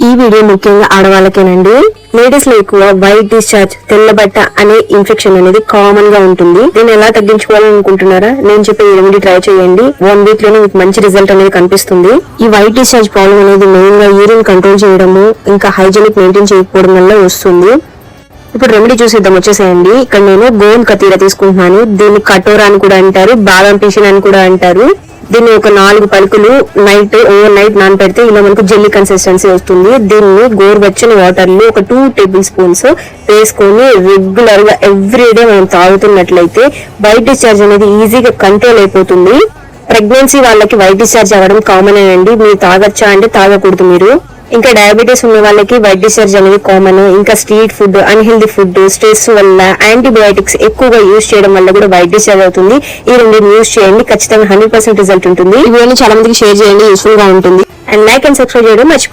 ఈ వీడియో ముఖ్యంగా ఆడవాళ్ళకేనండి. లేడీస్లో ఎక్కువ వైట్ డిశ్చార్జ్ తెల్లబట్ట అనే ఇన్ఫెక్షన్ అనేది కామన్గా ఉంటుంది. దీన్ని ఎలా తగ్గించుకోవాలనుకుంటున్నారా? నేను చెప్పే రెమెడీ ట్రై చేయండి. వన్ వీక్లోనే మీకు మంచి రిజల్ట్ అనేది కనిపిస్తుంది. ఈ వైట్ డిశ్చార్జ్ ప్రాబ్లం అనేది మెయిన్గా యూరిన్ కంట్రోల్ చేయడము ఇంకా హైజీనిక్ మెయింటైన్ చేయకపోవడం వల్ల వస్తుంది. ఇప్పుడు రెమెడీ చూసిద్దాం వచ్చేసేయండి. ఇక్కడ నేను గోన్ కతీర తీసుకుంటున్నాను. దీన్ని కటోరా అని కూడా అంటారు బాదం పిషన్ అని కూడా అంటారు. దీన్ని ఒక నాలుగు పలుకులు నైట్ ఓవర్ నైట్ నానపెడితే ఇలా మనకు జెల్లీ కన్సిస్టెన్సీ వస్తుంది. దీన్ని గోరువెచ్చని వాటర్లో ఒక టూ టేబుల్ స్పూన్స్ వేసుకొని రెగ్యులర్గా ఎవ్రీ డే మనం తాగుతున్నట్లయితే వైట్ డిశ్చార్జ్ అనేది ఈజీగా కంట్రోల్ అయిపోతుంది. ప్రెగ్నెన్సీ వాళ్ళకి వైట్ డిశ్చార్జ్ అవ్వడం కామన్ అండి? మీరు తాగొచ్చా అంటే తాగకూడదు మీరు. ఇంకా డయాబెటీస్ ఉన్న వాళ్ళకి వైట్ డిశ్చార్జ్ అనేది కామన్ ఇంకా street food unhealthy food stress వల్ల యాంటీబయాటిక్స్ ఎక్కువగా యూజ్ చేయడం వల్ల కూడా వైట్ డిశ్చార్జ్ అవుతుంది. ఈ రెండు యూజ్ చేయండి. ఖచ్చితంగా హండ్రెడ్ పర్సెంట్ రిజల్ట్ ఉంటుంది. ఇవన్నీ చాలా మందికి షేర్ చేయండి. యూస్ఫుల్గా ఉంటుంది. అండ్ లైక్ అండ్ సబ్స్క్రైబ్ చేయడం మర్చిపో